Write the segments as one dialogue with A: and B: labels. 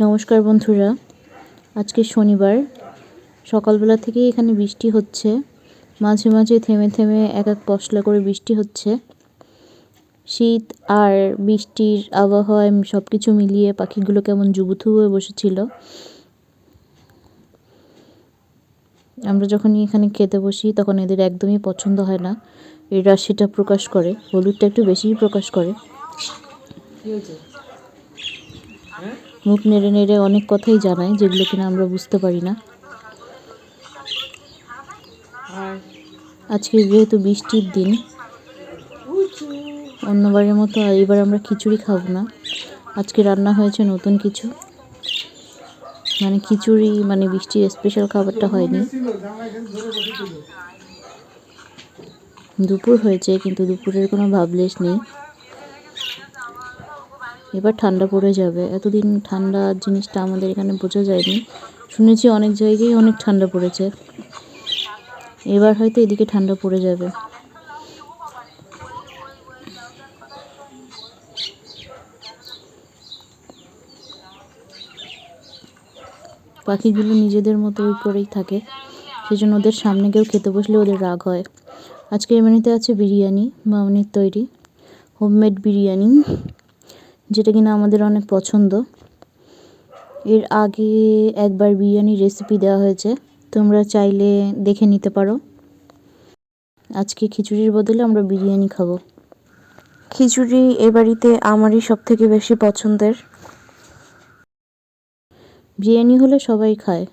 A: নমস্কার বন্ধুরা। আজকে শনিবার। সকালবেলা থেকেই এখানে বৃষ্টি হচ্ছে। মাঝে মাঝে থেমে থেমে এক এক পশলা করে বৃষ্টি হচ্ছে। শীত আর বৃষ্টির আবহাওয়ায় সব কিছু মিলিয়ে পাখিগুলো কেমন জুবুথু হয়ে বসেছিল। আমরা যখনই এখানে খেতে বসি, তখন এদের একদমই পছন্দ হয় না। এরা সেটা প্রকাশ করে, হলুদটা একটু বেশিই প্রকাশ করে। মুখ নেড়ে নেড়ে অনেক কথাই জানায় যেগুলো কিনা আমরা বুঝতে পারি না। আজকে যেহেতু বৃষ্টির দিন অন্যবারের মতো এবার আমরা খিচুড়ি খাব না। আজকে রান্না হয়েছে নতুন কিছু। মানে খিচুড়ি মানে বৃষ্টির স্পেশাল খাবারটা হয়নি। দুপুর হয়েছে কিন্তু দুপুরের কোনো ভাবলেশ নেই। এবার ঠান্ডা পড়ে যাবে। এতদিন ঠান্ডা জিনিসটা আমাদের এখানে বোঝা যায়নি। শুনেছি অনেক জায়গায় অনেক ঠান্ডা পড়েছে। এবার হয়তো এদিকে ঠান্ডা পড়ে যাবে। পাখিগুলো নিজেদের মতো করেই থাকে। সেজন্য ওদের সামনে কেউ খেতে বসলে ওদের রাগ হয়। আজকে মেনুতে আছে বিরিয়ানি, মামনির তৈরি, হোমমেড বিরিয়ানি। যেটা কিনা আমাদের অনেক পছন্দ। এর আগে একবার বিরিয়ানির রেসিপি দেওয়া হয়েছে, তোমরা চাইলে দেখে নিতে পারো। আজকে খিচুড়ির বদলে আমরা বিরিয়ানি খাব। খিচুড়ি এ বাড়িতে আমারই সব থেকে বেশি পছন্দের। বিরিয়ানি হলে সবাই খায়,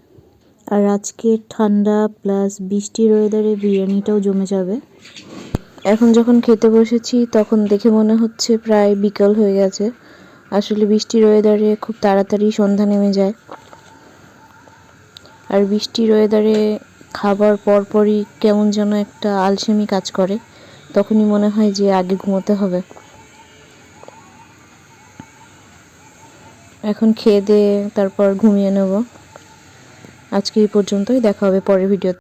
A: আর আজকে ঠান্ডা প্লাস বৃষ্টির ওয়েদারে বিরিয়ানিটাও জমে যাবে। এখন যখন খেতে বসেছি, তখন দেখে মনে হচ্ছে প্রায় বিকাল হয়ে গেছে। আসলে বৃষ্টির ওয়েদারে খুব তাড়াতাড়ি সন্ধ্যা নেমে যায়। আর বৃষ্টির ওয়েদারে খাবার পরপরই কেমন যেন একটা আলসেমি কাজ করে। তখনই মনে হয় যে আগে ঘুমোতে হবে। এখন খেয়ে দিয়ে তারপর ঘুমিয়ে নেব। আজকে এই পর্যন্তই, দেখা হবে পরের ভিডিওতে